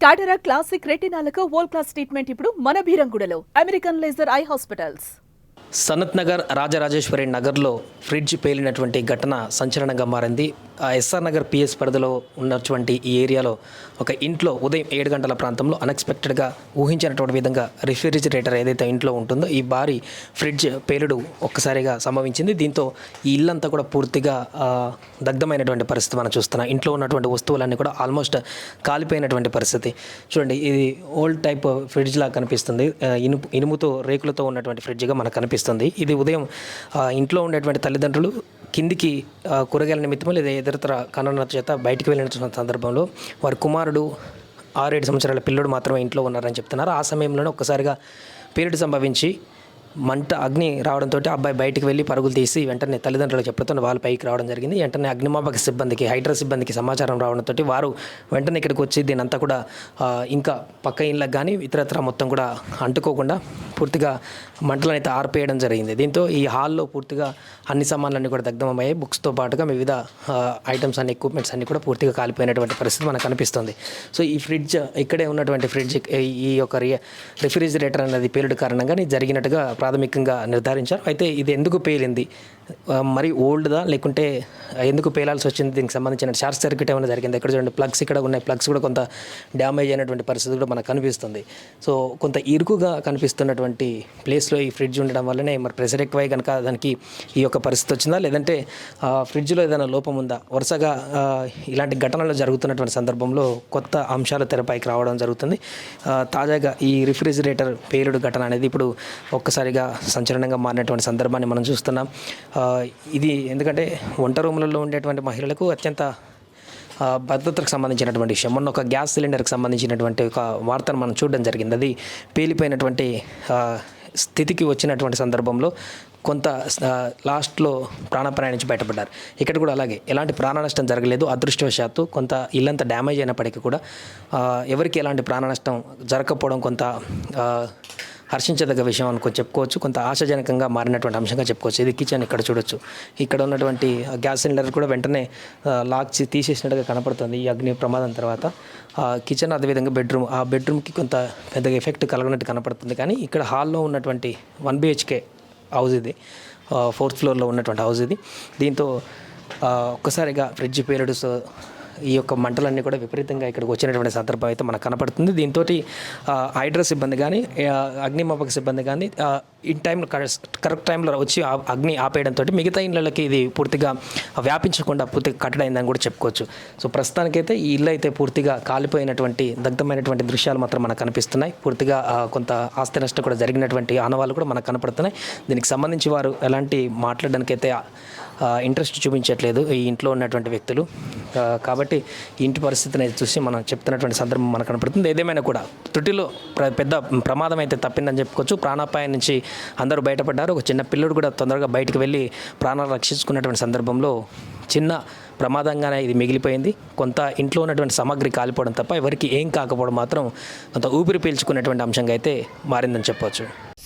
కాటరా classic రెటినాలకు world class treatment ఇప్పుడు మన భీరంగుడలో American laser eye hospitals Sanath Nagar Rajarajeshwari నగర్లో ఫ్రిడ్జ్ పేలినటువంటి ఘటన సంచలనంగా మారింది. ఎస్ఆర్ నగర్ పిఎస్ పరిధిలో ఉన్నటువంటి ఈ ఏరియాలో ఒక ఇంట్లో ఉదయం ఏడు గంటల ప్రాంతంలో అన్ఎక్స్పెక్టెడ్గా ఊహించినటువంటి విధంగా రిఫ్రిజిరేటర్ ఏదైతే ఇంట్లో ఉంటుందో ఈ భారీ ఫ్రిడ్జ్ పేలుడు ఒక్కసారిగా సంభవించింది. దీంతో ఈ ఇల్లంతా కూడా పూర్తిగా దగ్ధమైనటువంటి పరిస్థితి మనం చూస్తున్నాం. ఇంట్లో ఉన్నటువంటి వస్తువులన్నీ కూడా ఆల్మోస్ట్ కాలిపోయినటువంటి పరిస్థితి. చూడండి ఇది ఓల్డ్ టైప్ ఫ్రిడ్జ్ లా కనిపిస్తుంది. ఇనుము ఇనుముతో రేకులతో ఉన్నటువంటి ఫ్రిడ్జ్గా మనకు కనిపిస్తుంది. ఇది ఉదయం ఇంట్లో ఉండేటువంటి తల్లిదండ్రులు కిందికి కూరగాయల నిమిత్తమో లేదా ఇతరతర కారణాల చేత బయటికి వెళ్ళిన సందర్భంలో వారి కుమారుడు ఆరేడు సంవత్సరాల పిల్లడు మాత్రమే ఇంట్లో ఉన్నారని చెప్తున్నారు. ఆ సమయంలోనే ఒక్కసారిగా పీరియడ్ సంభవించి మంట అగ్ని రావడంతో అబ్బాయి బయటికి వెళ్ళి పరుగులు తీసి వెంటనే తల్లిదండ్రులకు చెప్పడంతో వాళ్ళు పైకి రావడం జరిగింది. వెంటనే అగ్నిమాపక సిబ్బందికి హైడ్రా సిబ్బందికి సమాచారం రావడంతో వారు వెంటనే ఇక్కడికి వచ్చి దీని అంతా కూడా ఇంకా పక్క ఇళ్ళకి కానీ ఇతరత్ర మొత్తం కూడా అంటుకోకుండా పూర్తిగా మంటలను అయితే ఆర్పేయడం జరిగింది. దీంతో ఈ హాల్లో పూర్తిగా అన్ని సామాన్లన్నీ కూడా దగ్ధమయ్యాయి. బుక్స్తో పాటుగా వివిధ ఐటమ్స్ అన్ని ఎక్విప్మెంట్స్ అన్ని కూడా పూర్తిగా కాలిపోయినటువంటి పరిస్థితి మనకు కనిపిస్తుంది. సో ఈ ఫ్రిడ్జ్ ఇక్కడే ఉన్నటువంటి ఫ్రిడ్జ్ ఈ యొక్క రిఫ్రిజిరేటర్ అనేది పేలుడు కారణంగా జరిగినట్టుగా ప్రాథమికంగా నిర్ధారించారు. అయితే ఇది ఎందుకు పేలింది? మరి ఓల్డ్దా? లేకుంటే ఎందుకు పేలాల్సి వచ్చింది దీనికి సంబంధించిన షార్ట్ సర్క్యూట్ ఏమైనా జరిగింది? ఇక్కడ చూడండి ప్లగ్స్ ఇక్కడ ఉన్నాయి. ప్లగ్స్ కూడా కొంత డ్యామేజ్ అయినటువంటి పరిస్థితి కూడా మనకు కనిపిస్తుంది. సో కొంత ఇరుకుగా కనిపిస్తున్నటువంటి ప్లేస్లో ఈ ఫ్రిడ్జ్ ఉండడం వల్లనే మరి ప్రెషర్ ఎక్కువై కనుక దానికి ఈ యొక్క పరిస్థితి వచ్చిందా? లేదంటే ఫ్రిడ్జ్లో ఏదైనా లోపం ఉందా? వరుసగా ఇలాంటి ఘటనలు జరుగుతున్నటువంటి సందర్భంలో కొత్త అంశాలు తెరపైకి రావడం జరుగుతుంది. తాజాగా ఈ రిఫ్రిజిరేటర్ పేలుడు ఘటన అనేది ఇప్పుడు ఒక్కసారిగా సంచలనంగా మారినటువంటి సందర్భాన్ని మనం చూస్తున్నాం. ఇది ఎందుకంటే వంట రూములలో ఉండేటువంటి మహిళలకు అత్యంత భద్రతకు సంబంధించినటువంటి విషయం. మొన్న ఒక గ్యాస్ సిలిండర్కి సంబంధించినటువంటి ఒక వార్తను మనం చూడడం జరిగింది. అది పేలిపోయినటువంటి స్థితికి వచ్చినటువంటి సందర్భంలో కొంత లాస్ట్లో ప్రాణాపాయం నుంచి బయటపడ్డారు. ఇక్కడ కూడా అలాగే. ఎలాంటి ప్రాణ నష్టం జరగలేదు. అదృష్టవశాత్తు కొంత ఇల్లంతా డ్యామేజ్ అయినప్పటికీ కూడా ఎవరికి ఎలాంటి ప్రాణ నష్టం జరగకపోవడం కొంత హర్షించదగ్గ విషయం అనుకో చెప్పుకోవచ్చు. కొంత ఆశాజనకంగా మారినటువంటి అంశంగా చెప్పుకోవచ్చు. ఇది కిచెన్ ఇక్కడ చూడొచ్చు. ఇక్కడ ఉన్నటువంటి గ్యాస్ సిలిండర్ కూడా వెంటనే లాక్ తీసేసినట్టుగా కనపడుతుంది ఈ అగ్ని ప్రమాదం తర్వాత. ఆ కిచెన్ అదేవిధంగా బెడ్రూమ్. ఆ బెడ్రూమ్కి కొంత పెద్దగా ఎఫెక్ట్ కలగనట్టు కనపడుతుంది. కానీ ఇక్కడ హాల్లో ఉన్నటువంటి వన్ బిహెచ్కే హౌస్ ఇది. ఫోర్త్ ఫ్లోర్లో ఉన్నటువంటి హౌస్ ఇది. దీంతో ఒక్కసారిగా ఫ్రిడ్జ్ పేలుడు ఈ యొక్క మంటలన్నీ కూడా విపరీతంగా ఇక్కడికి వచ్చినటువంటి సందర్భం అయితే మనకు కనపడుతుంది. దీంతో హైడ్రా సిబ్బంది కానీ అగ్నిమాపక సిబ్బంది కానీ ఇన్ టైంలో కరెక్ట్ టైంలో వచ్చి ఆ అగ్ని ఆపేయడంతో మిగతా ఇళ్ళకి ఇది పూర్తిగా వ్యాపించకుండా పూర్తిగా కట్టడైందని కూడా చెప్పుకోవచ్చు. సో ప్రస్తుతానికైతే ఈ ఇల్లు అయితే పూర్తిగా కాలిపోయినటువంటి దగ్ధమైనటువంటి దృశ్యాలు మాత్రం మనకు కనిపిస్తున్నాయి. పూర్తిగా కొంత ఆస్తి నష్టం కూడా జరిగినటువంటి ఆనవాళ్ళు కూడా మనకు కనపడుతున్నాయి. దీనికి సంబంధించి వారు ఎలాంటి మాట్లాడడానికైతే ఇంట్రెస్ట్ చూపించట్లేదు ఈ ఇంట్లో ఉన్నటువంటి వ్యక్తులు. కాబట్టి ఇంటి పరిస్థితిని చూసి మనం చెప్తున్నటువంటి సందర్భం మనకు కనపడుతుంది. ఏదేమైనా కూడా తుటిలో ప్ర- పెద్ద ప్రమాదం అయితే తప్పిందని చెప్పుకోవచ్చు. ప్రాణాపాయం నుంచి అందరూ బయటపడ్డారు. ఒక చిన్న పిల్లడు కూడా తొందరగా బయటకు వెళ్ళి ప్రాణాలు రక్షించుకున్నటువంటి సందర్భంలో చిన్న ప్రమాదంగానే ఇది మిగిలిపోయింది. కొంత ఇంట్లో ఉన్నటువంటి సామాగ్రి కాలిపోవడం తప్ప ఎవరికి ఏం కాకపోవడం మాత్రం కొంత ఊపిరి పీల్చుకున్నటువంటి అంశంగా అయితే మారిందని చెప్పవచ్చు